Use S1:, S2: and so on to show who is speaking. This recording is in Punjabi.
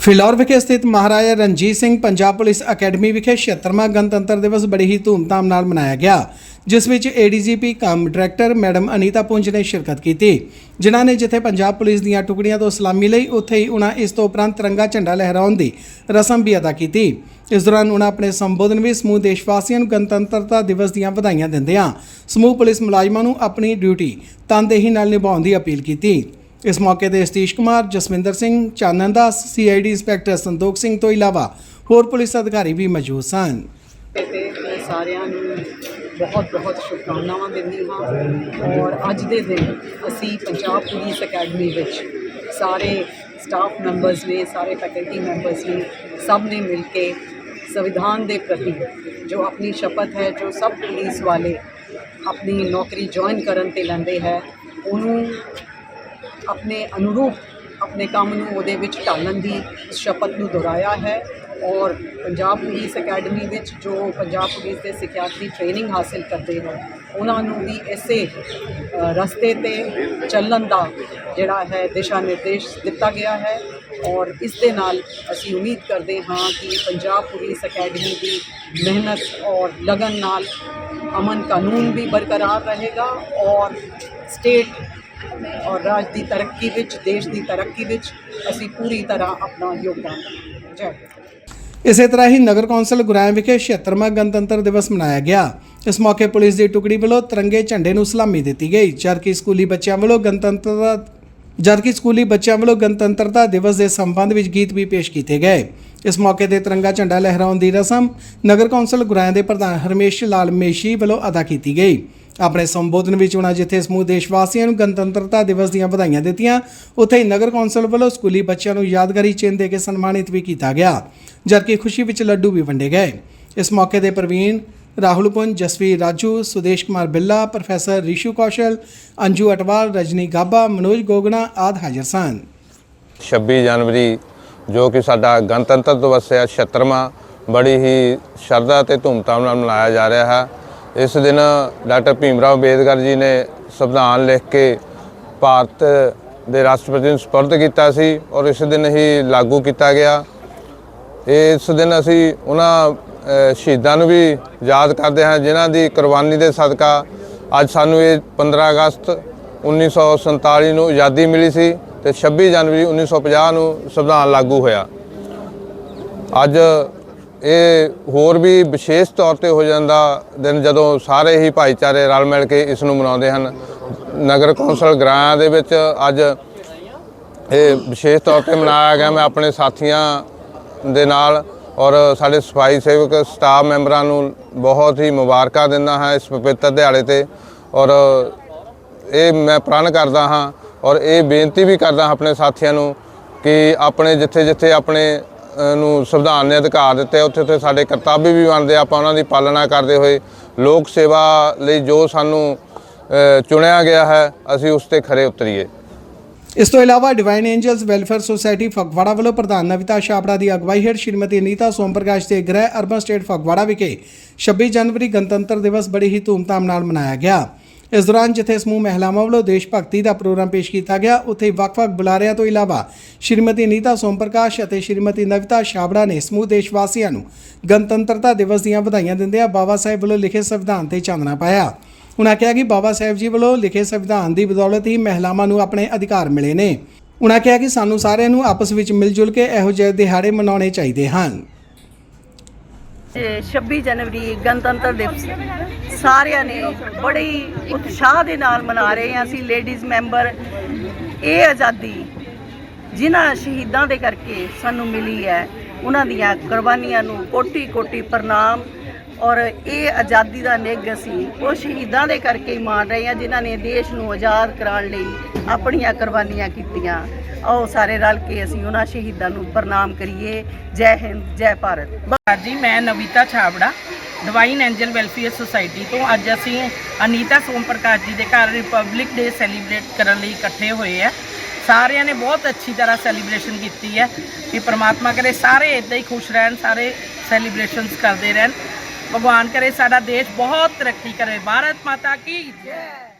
S1: ਫਿਲੌਰ ਵਿਖੇ ਸਥਿਤ ਮਹਾਰਾਜਾ ਰਣਜੀਤ ਸਿੰਘ ਪੰਜਾਬ ਪੁਲਿਸ ਅਕੈਡਮੀ ਵਿਖੇ 76ਵਾਂ ਗਣਤੰਤਰ ਦਿਵਸ ਬੜੀ ਹੀ ਧੂਮਧਾਮ ਨਾਲ ਮਨਾਇਆ ਗਿਆ, ਜਿਸ ਵਿੱਚ ADGP cum director madam Anita Punj ਨੇ ਸ਼ਿਰਕਤ ਕੀਤੀ, ਜਿਨ੍ਹਾਂ ਨੇ ਜਿੱਥੇ ਪੰਜਾਬ ਪੁਲਿਸ ਦੀਆਂ ਟੁਕੜੀਆਂ ਤੋਂ ਸਲਾਮੀ ਲਈ, ਉੱਥੇ ਹੀ ਉਹਨਾਂ ਇਸ ਤੋਂ ਉਪਰੰਤ ਤਿਰੰਗਾ ਝੰਡਾ ਲਹਿਰਾਉਣ ਦੀ ਰਸਮ ਵੀ ਅਦਾ ਕੀਤੀ। ਇਸ ਦੌਰਾਨ ਉਹਨਾਂ ਆਪਣੇ ਸੰਬੋਧਨ ਵਿੱਚ ਸਮੂਹ ਦੇਸ਼ ਵਾਸੀਆਂ ਨੂੰ ਗਣਤੰਤਰਤਾ ਦਿਵਸ ਦੀਆਂ ਵਧਾਈਆਂ ਦਿੰਦਿਆਂ ਸਮੂਹ ਪੁਲਿਸ ਮੁਲਾਜ਼ਮਾਂ ਨੂੰ ਆਪਣੀ ਡਿਊਟੀ ਤਨਦੇਹੀ ਨਾਲ ਨਿਭਾਉਣ ਦੀ ਅਪੀਲ ਕੀਤੀ। ਇਸ ਮੌਕੇ ਤੇ ਸਤੀਸ਼ ਕੁਮਾਰ, ਜਸਵਿੰਦਰ ਸਿੰਘ, ਚਾਨਣ ਦਾਸ ਸੀਆਈਡੀ ਇੰਸਪੈਕਟਰ ਸੰਤੋਖ ਸਿੰਘ ਤੋਂ ਇਲਾਵਾ ਹੋਰ ਪੁਲਿਸ ਅਧਿਕਾਰੀ ਵੀ ਮੌਜੂਦ ਸਨ।
S2: ਤੇ ਮੈਂ ਸਾਰਿਆਂ ਨੂੰ ਬਹੁਤ ਬਹੁਤ ਸ਼ੁਭਕਾਮਨਾਵਾਂ ਦਿੰਦੀ ਹਾਂ ਔਰ ਅੱਜ ਦੇ ਦਿਨ ਅਸੀਂ ਪੰਜਾਬ ਪੁਲਿਸ ਅਕੈਡਮੀ ਵਿੱਚ ਸਾਰੇ ਸਟਾਫ ਮੈਂਬਰਸ ਨੇ, ਸਾਰੇ ਫੈਕਲਟੀ ਮੈਂਬਰਸ ਨੇ ਸਭ ਨੇ ਮਿਲ ਕੇ ਸੰਵਿਧਾਨ ਦੇ ਪ੍ਰਤੀ ਜੋ ਆਪਣੀ ਸ਼ਪਥ ਹੈ, ਜੋ ਸਭ ਪੁਲਿਸ ਵਾਲੇ ਆਪਣੀ ਨੌਕਰੀ ਜੁਆਇਨ ਕਰਨ ਤੇ ਲੈਂਦੇ ਹੈ, ਉਹਨੂੰ ਆਪਣੇ ਅਨੁਰੂਪ ਆਪਣੇ ਕੰਮ ਨੂੰ ਉਹਦੇ ਵਿੱਚ ਢਾਲਣ ਦੀ ਸ਼ਪਥ ਨੂੰ ਦੁਹਰਾਇਆ ਹੈ ਔਰ ਪੰਜਾਬ ਪੁਲਿਸ ਅਕੈਡਮੀ ਵਿੱਚ ਜੋ ਪੰਜਾਬ ਪੁਲਿਸ ਦੇ ਸਿੱਖਿਆਰਥੀ ਟ੍ਰੇਨਿੰਗ ਹਾਸਲ ਕਰਦੇ ਹਨ ਉਹਨਾਂ ਨੂੰ ਵੀ ਇਸੇ ਰਸਤੇ ਤੇ ਚੱਲਣ ਦਾ ਜਿਹੜਾ ਹੈ ਦਿਸ਼ਾ ਨਿਰਦੇਸ਼ ਦਿੱਤਾ ਗਿਆ ਹੈ ਔਰ ਇਸ ਦੇ ਨਾਲ ਅਸੀਂ ਉਮੀਦ ਕਰਦੇ ਹਾਂ ਕਿ ਪੰਜਾਬ ਪੁਲਿਸ ਅਕੈਡਮੀ ਦੀ ਮਿਹਨਤ ਔਰ ਲਗਨ ਨਾਲ ਅਮਨ ਕਾਨੂੰਨ ਵੀ ਬਰਕਰਾਰ ਰਹੇਗਾ ਔਰ ਸਟੇਟ ਔਰ ਰਾਜ ਦੀ ਤਰੱਕੀ ਵਿੱਚ, ਦੇਸ਼ ਦੀ ਤਰੱਕੀ ਵਿੱਚ ਅਸੀਂ ਪੂਰੀ ਤਰ੍ਹਾਂ ਆਪਣਾ ਯੋਗਦਾਨ ਦੇਵਾਂਗੇ। ਜੈ
S1: ਇਸੇ ਤਰ੍ਹਾਂ ਹੀ ਨਗਰ ਕੌਂਸਲ ਗੁਰਾਇਆ ਵਿਖੇ 76ਵਾਂ ਗਣਤੰਤਰ ਦਿਵਸ ਮਨਾਇਆ ਗਿਆ। ਇਸ ਮੌਕੇ ਪੁਲਿਸ ਦੀ ਟੁਕੜੀ ਵੱਲੋਂ ਤਿਰੰਗੇ ਝੰਡੇ ਨੂੰ ਸਲਾਮੀ ਦਿੱਤੀ ਗਈ। ਜਦਕਿ ਸਕੂਲੀ ਬੱਚਿਆਂ ਵੱਲੋਂ ਗਣਤੰਤਰਤਾ, ਜਦਕਿ ਸਕੂਲੀ ਬੱਚਿਆਂ ਵੱਲੋਂ ਗਣਤੰਤਰਤਾ ਦਿਵਸ ਦੇ ਸੰਬੰਧ ਵਿੱਚ ਗੀਤ ਵੀ ਪੇਸ਼ ਕੀਤੇ ਗਏ। ਇਸ ਮੌਕੇ ਤੇ ਤਿਰੰਗਾ ਝੰਡਾ ਲਹਿਰਾਉਣ ਦੀ ਰਸਮ ਨਗਰ ਕੌਂਸਲ ਗੁਰਾਇਆ ਦੇ ਪ੍ਰਧਾਨ ਹਰਮੇਸ਼ ਲਾਲ ਮੇਸ਼ੀ ਵੱਲੋਂ ਅਦਾ ਕੀਤੀ ਗਈ। ਆਪਣੇ ਸੰਬੋਧਨ ਵਿੱਚ ਉਹਨਾਂ ਜਿੱਥੇ ਸਮੂਹ ਦੇਸ਼ ਵਾਸੀਆਂ ਨੂੰ ਗਣਤੰਤਰਤਾ ਦਿਵਸ ਦੀਆਂ ਵਧਾਈਆਂ ਦਿੱਤੀਆਂ। ਉੱਥੇ ਹੀ ਨਗਰ ਕੌਂਸਲ ਵੱਲੋਂ ਸਕੂਲੀ ਬੱਚਿਆਂ ਨੂੰ ਯਾਦਗਾਰੀ ਚਿੰਨ੍ਹ ਦੇ ਕੇ ਸਨਮਾਨਿਤ ਵੀ ਕੀਤਾ ਗਿਆ, ਜਦਕਿ ਖੁਸ਼ੀ ਵਿੱਚ ਲੱਡੂ ਵੀ ਵੰਡੇ ਗਏ। ਇਸ ਮੌਕੇ ਤੇ ਪ੍ਰਵੀਨ ਰਾਹੁਲ ਪੁੰਜ, ਜਸਵੀਰ ਰਾਜੂ, ਸੁਦੇਸ਼ ਕੁਮਾਰ ਬਿੱਲਾ, ਪ੍ਰੋਫੈਸਰ ਰਿਸ਼ੂ ਕੌਸ਼ਲ, ਅੰਜੂ ਅਟਵਾਲ, ਰਜਨੀ ਗਾਬਾ, ਮਨੋਜ ਗੋਗਣਾ ਆਦਿ ਹਾਜ਼ਰ ਸਨ।
S3: 26 ਜਨਵਰੀ, ਜੋ ਕਿ ਸਾਡਾ ਗਣਤੰਤਰ ਦਿਵਸ ਹੈ 76ਵਾਂ ਬੜੀ ਹੀ ਸ਼ਰਧਾ ਤੇ ਧੂਮਧਾਮ ਨਾਲ ਮਨਾਇਆ ਜਾ ਰਿਹਾ ਹੈ। ਇਸ ਦਿਨ ਡਾਕਟਰ ਭੀਮਰਾਓ ਅੰਬੇਦਕਰ ਜੀ ਨੇ ਸੰਵਿਧਾਨ ਲਿਖ ਕੇ ਭਾਰਤ ਦੇ ਰਾਸ਼ਟਰਪਤੀ ਨੂੰ ਸਪੁਰਦ ਕੀਤਾ ਸੀ ਔਰ ਇਸ ਦਿਨ ਹੀ ਲਾਗੂ ਕੀਤਾ ਗਿਆ। ਇਸ ਦਿਨ ਅਸੀਂ ਉਹਨਾਂ ਸ਼ਹੀਦਾਂ ਨੂੰ ਵੀ ਯਾਦ ਕਰਦੇ ਹਾਂ, ਜਿਨ੍ਹਾਂ ਦੀ ਕੁਰਬਾਨੀ ਦੇ ਸਦਕਾ ਅੱਜ ਸਾਨੂੰ ਇਹ 15 ਅਗਸਤ 1947 ਨੂੰ ਆਜ਼ਾਦੀ ਮਿਲੀ ਸੀ ਤੇ 26 ਜਨਵਰੀ 1950 ਨੂੰ ਸੰਵਿਧਾਨ ਲਾਗੂ ਹੋਇਆ। ਅੱਜ ਇਹ ਹੋਰ ਵੀ ਵਿਸ਼ੇਸ਼ ਤੌਰ ਤੇ ਹੋ ਜਾਂਦਾ ਦਿਨ ਜਦੋਂ ਸਾਰੇ ਹੀ ਭਾਈਚਾਰੇ ਰਲ ਮਿਲ ਕੇ ਇਸ ਨੂੰ ਮਨਾਉਂਦੇ ਹਨ। ਨਗਰ ਕੌਂਸਲ ਗ੍ਰਾਂ ਦੇ ਵਿੱਚ ਅੱਜ ਇਹ ਵਿਸ਼ੇਸ਼ ਤੌਰ ਤੇ ਮਨਾਇਆ ਗਿਆ। ਮੈਂ ਆਪਣੇ ਸਾਥੀਆਂ ਦੇ ਨਾਲ ਔਰ ਸਾਡੇ ਸਫ਼ਾਈ ਸੇਵਕ ਸਟਾਫ ਮੈਂਬਰਾਂ ਨੂੰ ਬਹੁਤ ਹੀ ਮੁਬਾਰਕਾਂ ਦਿੰਦਾ ਹਾਂ ਇਸ ਪਵਿੱਤਰ ਦਿਹਾੜੇ ਤੇ ਔਰ ਇਹ ਮੈਂ ਪ੍ਰਣ ਕਰਦਾ ਹਾਂ ਔਰ ਇਹ ਬੇਨਤੀ ਵੀ ਕਰਦਾ ਹਾਂ ਆਪਣੇ ਸਾਥੀਆਂ ਨੂੰ ਕਿ ਆਪਣੇ ਜਿੱਥੇ ਜਿੱਥੇ ਆਪਣੇ ਨੂੰ ਸੰਵਿਧਾਨ ਨੇ ਅਧਿਕਾਰ ਦਿੱਤੇ, ਉੱਥੇ ਉੱਥੇ ਸਾਡੇ ਕਰਤੱਵ ਵੀ ਬਣਦੇ, ਆਪਾਂ ਉਹਨਾਂ ਦੀ ਪਾਲਣਾ ਕਰਦੇ ਹੋਏ ਲੋਕ ਸੇਵਾ ਲਈ ਜੋ ਸਾਨੂੰ ਚੁਣਿਆ ਗਿਆ ਹੈ, ਅਸੀਂ ਉਸ ਤੇ ਖਰੇ ਉਤਰੀਏ।
S1: ਇਸ ਤੋਂ ਇਲਾਵਾ divine angels welfare society Phagwara ਵੱਲੋਂ ਪ੍ਰਧਾਨ ਨਵਿਤਾ ਛਾਪੜਾ ਦੀ ਅਗਵਾਈ ਹੇਠ ਸ਼੍ਰੀਮਤੀ ਅਨੀਤਾ ਸੋਮ ਪ੍ਰਕਾਸ਼ ਦੇ ਗ੍ਰਹਿ ਅਰਬਨ ਸਟੇਟ ਫਗਵਾੜਾ ਵਿਖੇ 26 ਜਨਵਰੀ ਗਣਤੰਤਰ ਦਿਵਸ ਬੜੀ ਹੀ ਧੂਮਧਾਮ ਨਾਲ ਮਨਾਇਆ ਗਿਆ। ਇਸ ਦੌਰਾਨ ਜਿੱਥੇ ਸਮੂਹ ਮਹਿਲਾਵਾਂ ਵੱਲੋਂ ਦੇਸ਼ ਭਗਤੀ ਦਾ ਪ੍ਰੋਗਰਾਮ ਪੇਸ਼ ਕੀਤਾ ਗਿਆ, ਉੱਥੇ ਵੱਖ-ਵੱਖ ਬੁਲਾਰਿਆਂ ਤੋਂ ਇਲਾਵਾ ਸ਼੍ਰੀਮਤੀ ਨੀਤਾ ਸੋਮ ਪ੍ਰਕਾਸ਼ ਅਤੇ ਸ਼੍ਰੀਮਤੀ ਨਵਿਤਾ ਛਾਬੜਾ ਨੇ ਸਮੂਹ ਦੇਸ਼ ਵਾਸੀਆਂ ਨੂੰ ਗਣਤੰਤਰਤਾ ਦਿਵਸ ਦੀਆਂ ਵਧਾਈਆਂ ਦਿੰਦਿਆਂ ਬਾਬਾ ਸਾਹਿਬ ਵੱਲੋਂ ਲਿਖੇ ਸੰਵਿਧਾਨ ਤੇ ਚਾਨਣਾ ਪਾਇਆ। ਉਨ੍ਹਾਂ ਕਿਹਾ ਕਿ ਬਾਬਾ ਸਾਹਿਬ ਜੀ ਵੱਲੋਂ ਲਿਖੇ ਸੰਵਿਧਾਨ ਦੀ ਬਦੌਲਤ ਹੀ ਮਹਿਲਾਵਾਂ ਨੂੰ ਆਪਣੇ ਅਧਿਕਾਰ ਮਿਲੇ ਨੇ। ਉਨ੍ਹਾਂ ਕਿਹਾ ਕਿ ਸਾਨੂੰ ਸਾਰਿਆਂ ਨੂੰ ਆਪਸ ਵਿੱਚ ਮਿਲ ਜੁਲ ਕੇ ਇਹੋ ਜਿਹੇ ਦਿਹਾੜੇ ਮਨਾਉਣੇ ਚਾਹੀਦੇ ਹਨ।
S4: 26 ਜਨਵਰੀ ਗਣਤੰਤਰ ਦਿਵਸ। ਸਾਰਿਆਂ ਨੇ ਬੜੇ ਹੀ ਉਤਸ਼ਾਹ ਦੇ ਨਾਲ ਮਨਾ ਰਹੇ ਹਾਂ ਅਸੀਂ ਲੇਡੀਜ਼ ਮੈਂਬਰ ਇਹ ਆਜ਼ਾਦੀ ਜਿਨ੍ਹਾਂ ਸ਼ਹੀਦਾਂ ਦੇ ਕਰਕੇ ਸਾਨੂੰ ਮਿਲੀ ਹੈ, ਉਹਨਾਂ ਦੀਆਂ ਕੁਰਬਾਨੀਆਂ ਨੂੰ ਕੋਟੀ ਕੋਟੀ ਪ੍ਰਣਾਮ। ਔਰ ਇਹ ਆਜ਼ਾਦੀ ਦਾ ਨਿੱਘ ਅਸੀਂ ਉਹ ਸ਼ਹੀਦਾਂ ਦੇ ਕਰਕੇ ਹੀ ਮਾਣ ਰਹੇ ਹਾਂ, ਜਿਨ੍ਹਾਂ ਨੇ ਦੇਸ਼ ਨੂੰ ਆਜ਼ਾਦ ਕਰਾਉਣ ਲਈ ਆਪਣੀਆਂ ਕੁਰਬਾਨੀਆਂ ਕੀਤੀਆਂ। ਆਓ ਸਾਰੇ ਰਲ ਕੇ ਅਸੀਂ ਉਹਨਾਂ ਸ਼ਹੀਦਾਂ ਨੂੰ ਪ੍ਰਣਾਮ ਕਰੀਏ। ਜੈ ਹਿੰਦ, ਜੈ ਭਾਰਤ।
S5: ਸਰ ਜੀ, ਮੈਂ Navita Chhabra divine angel welfare society ਤੋਂ। ਅੱਜ ਅਸੀਂ ਅਨੀਤਾ ਸੋਮ ਪ੍ਰਕਾਸ਼ ਜੀ ਦੇ ਘਰ ਰਿਪਬਲਿਕ ਡੇ ਸੈਲੀਬ੍ਰੇਟ ਕਰਨ ਲਈ ਇਕੱਠੇ ਹੋਏ ਆ। ਸਾਰਿਆਂ ਨੇ ਬਹੁਤ ਅੱਛੀ ਤਰ੍ਹਾਂ ਸੈਲੀਬ੍ਰੇਸ਼ਨ ਕੀਤੀ ਹੈ ਕਿ ਪ੍ਰਮਾਤਮਾ ਕਰੇ ਸਾਰੇ ਇਦਾਂ ਹੀ ਖੁਸ਼ ਰਹਿਣ, ਸਾਰੇ ਸੈਲੀਬ੍ਰੇਸ਼ਨਸ ਕਰਦੇ ਰਹਿਣ। ਭਗਵਾਨ ਕਰੇ ਸਾਡਾ ਦੇਸ਼ ਬਹੁਤ ਤਰੱਕੀ ਕਰੇ। ਭਾਰਤ ਮਾਤਾ ਕੀ ਜੈ!